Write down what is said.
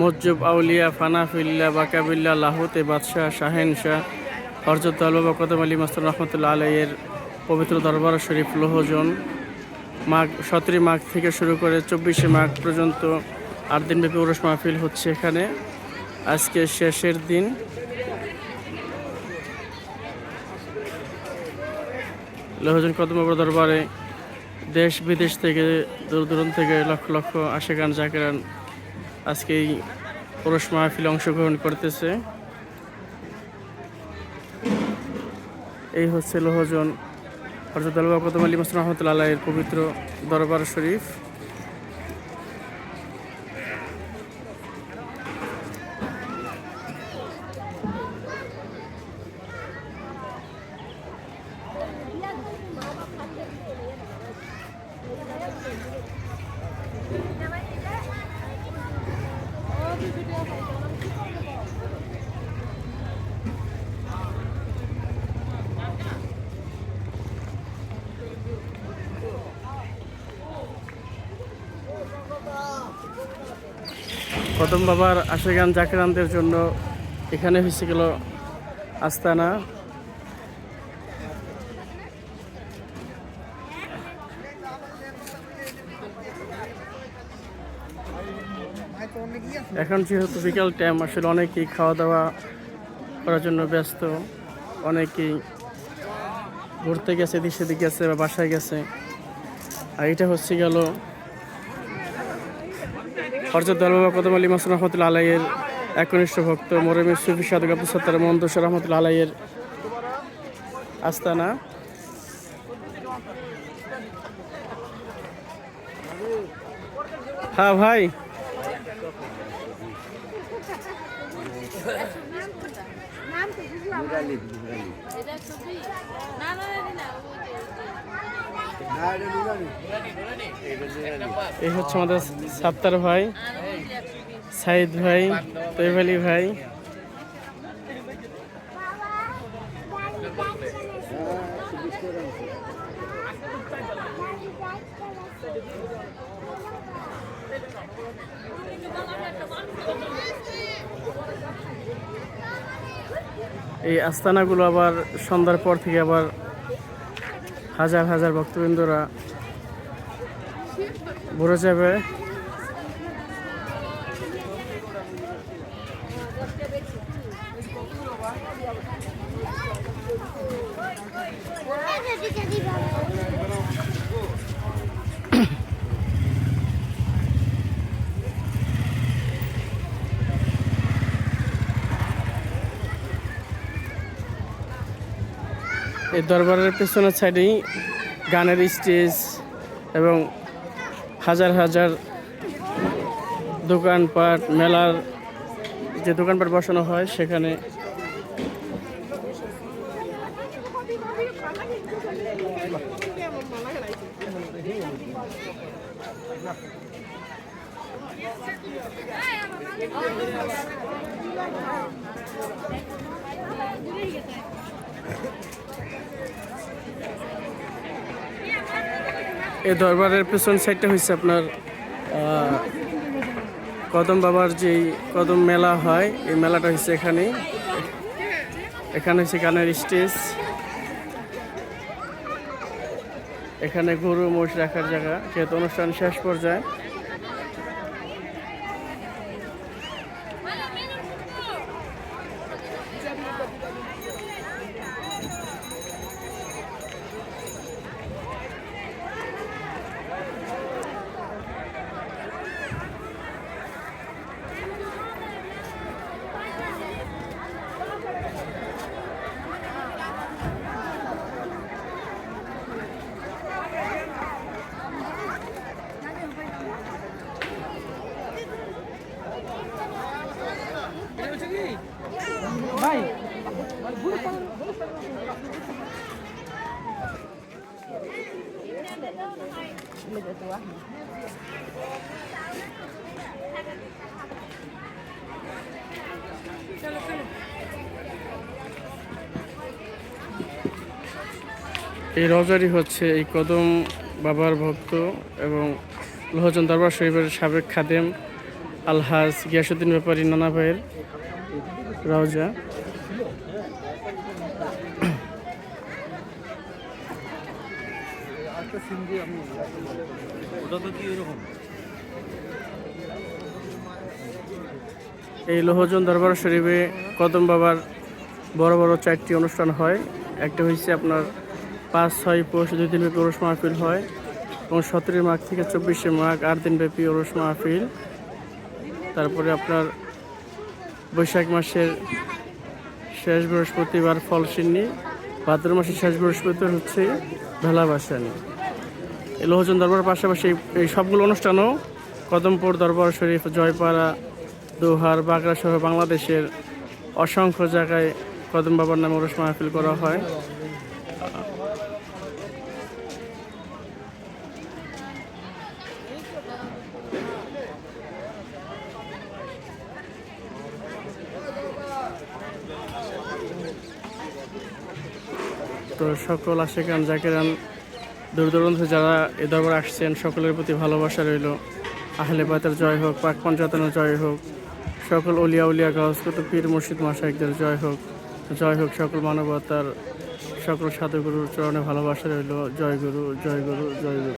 মজ্জুব, আউলিয়া, ফানাফিল্লা, বাকাবিল্লা, লাহুতে বাদশাহ, শাহেন শাহ, হরজত আলবা কদম আলী মাস্টার রহমতুল্লাহ আলাইয়ের পবিত্র দরবার শরীফ লোহজন। মাঘ, সতেরোই মাঘ থেকে শুরু করে চব্বিশে মাঘ পর্যন্ত আট দিনব্যাপী উরস মাহফিল হচ্ছে এখানে। আজকে শেষের দিন। লোহজন কদম দরবারে দেশ বিদেশ থেকে দূর দূরান্ত থেকে লক্ষ লক্ষ আশেগান জাকেরান আজকে এই পুরুষ মাহফিলে অংশগ্রহণ করতেছে। এই হচ্ছে লোহজন হরজত আলবা কদম আলী মাসুর রহমতুল্লাহ এর পবিত্র দরবার শরীফ। কদম বাবার আশেগান জাকেরানদের জন্য এখানে হয়েছে গেল আস্তানা। এখন যেহেতু বিকাল টাইম আসলে অনেকেই খাওয়া দাওয়া করার জন্য ব্যস্ত। অনেকেই ঘুরতে গেছে, এদিক সেদিক গেছে বা বাসায় গেছে। আর এটা হচ্ছে গেল হরজত দলবা কদম আলী মাসুদ রহমতুল্লা আলাইয়ের একনিষ্ঠ ভক্ত মোরমের সুফি সাধক আব্দুল সত্তার মন্দস রহমতুল্লা আলাইয়ের আস্তানা। হ্যাঁ ভাই। নাম এই হচ্ছে আমাদের সাত্তার ভাই, সাইদ ভাই তৈব ভাই। এই আস্তানাগুলো আবার সন্ধ্যার পর থেকে আবার হাজার হাজার ভক্তবৃন্দরা ভরে যাবে। এই দরবারের পেছনের সাইডেই গানের স্টেজ এবং হাজার হাজার দোকানপাট, মেলার যে দোকানপাট বসানো হয় সেখানে এই দরবারের পেছন সাইডটা হচ্ছে আপনার কদম বাবার যেই কদম মেলা হয়, এই মেলাটা হচ্ছে এখানে এখানে হচ্ছে গানের স্টেজ এখানে গরু মোষ রাখার জায়গা, যেহেতু অনুষ্ঠান শেষ পর্যায়ে। এই রজারি হচ্ছে এই কদম বাবার ভক্ত এবং লোহজন দরবার শরীফের সাবেক খাদেম আলহাজ গিয়াসুদ্দিন ব্যাপারী নানা ভাইয়ের রওজা। ওটা তো কি এরকম এই লোহজন দরবার শরীফে কদম বাবার বড় বড় চারটি অনুষ্ঠান হয়। একটা হচ্ছে আপনার পাঁচ ছয় পৌষ দুই দিন ব্যাপী ওরস মাহফিল হয় এবং সতেরোই মাঘ থেকে চব্বিশে মাঘ আট দিন ব্যাপী ওরস মাহফিল। তারপরে আপনার বৈশাখ মাসের শেষ বৃহস্পতিবার ফলসিন্নি ভাদ্র মাসের শেষ বৃহস্পতিবার হচ্ছে ভেলা বাসানি লোহজন দরবারের পাশাপাশি এই- সবগুলো অনুষ্ঠানও কদমপুর, দরবার শরীফ, জয়পাড়া, দোহার বাগড়া সহ বাংলাদেশের অসংখ্য জায়গায় কদম বাবার নামে ওরস মাহফিল করা হয়। তো সকল আশেকান জাকেরান দূর দূরান্ত যারা এ দরবার আসছেন, সকলের প্রতি ভালোবাসা রইল। আহলে পাতার জয় হোক, পাক পঞ্চায়েতনের জয় হোক। সকল উলিয়া উলিয়া কত পীর মুর্শিদ মাসাইকদের জয় হোক। জয় হোক সকল মানবতার সকল সাধুগুরুর চরণে ভালোবাসা রইল। জয় গুরু জয় গুরু জয় গুরু।